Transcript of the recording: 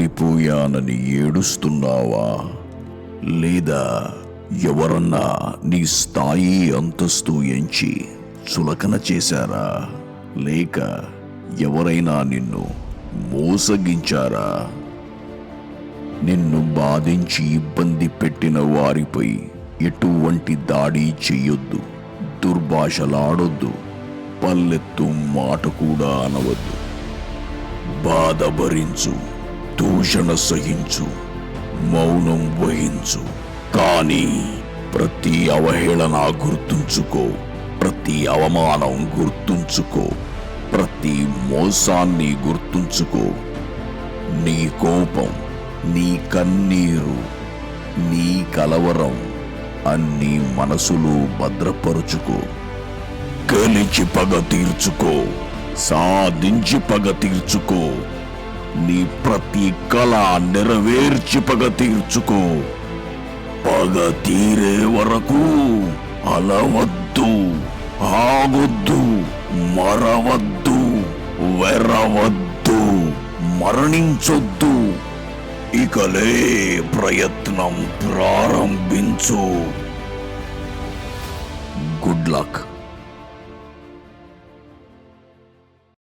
ఓడిపోయానని ఏడుస్తున్నావా? లేదా ఎవరన్నా నీ స్థాయి అంతస్తు ఎంచి చులకన చేశారా? లేక ఎవరైనా నిన్ను మోసగించారా? నిన్ను బాధించి ఇబ్బంది పెట్టిన వారిపై ఎటువంటి దాడి చెయ్యొద్దు దుర్భాషలాడొద్దు పల్లెత్తు మాట కూడా అనవద్దు. బాధ భరించు. దూషణ సహించు మౌనం వహించు. కానీ ప్రతి అవహేళన గుర్తుంచుకో ప్రతి అవమానం గుర్తుంచుకో ప్రతి మోసాన్ని గుర్తుంచుకో. నీ కోపం నీ కన్నీరు నీ కలవరం అన్ని మనసులు భద్రపరుచుకో. గెలిచి పగ తీర్చుకో సాధించి పగ తీర్చుకో. నీ ప్రతి కళ నెరవేర్చి పగ తీర్చుకో. పగ తీరే వరకు అలవద్దు ఆగొద్దు మరవద్దు వెరవద్దు మరణించొద్దు. ఇకలే ప్రయత్నం ప్రారంభించు. Good luck.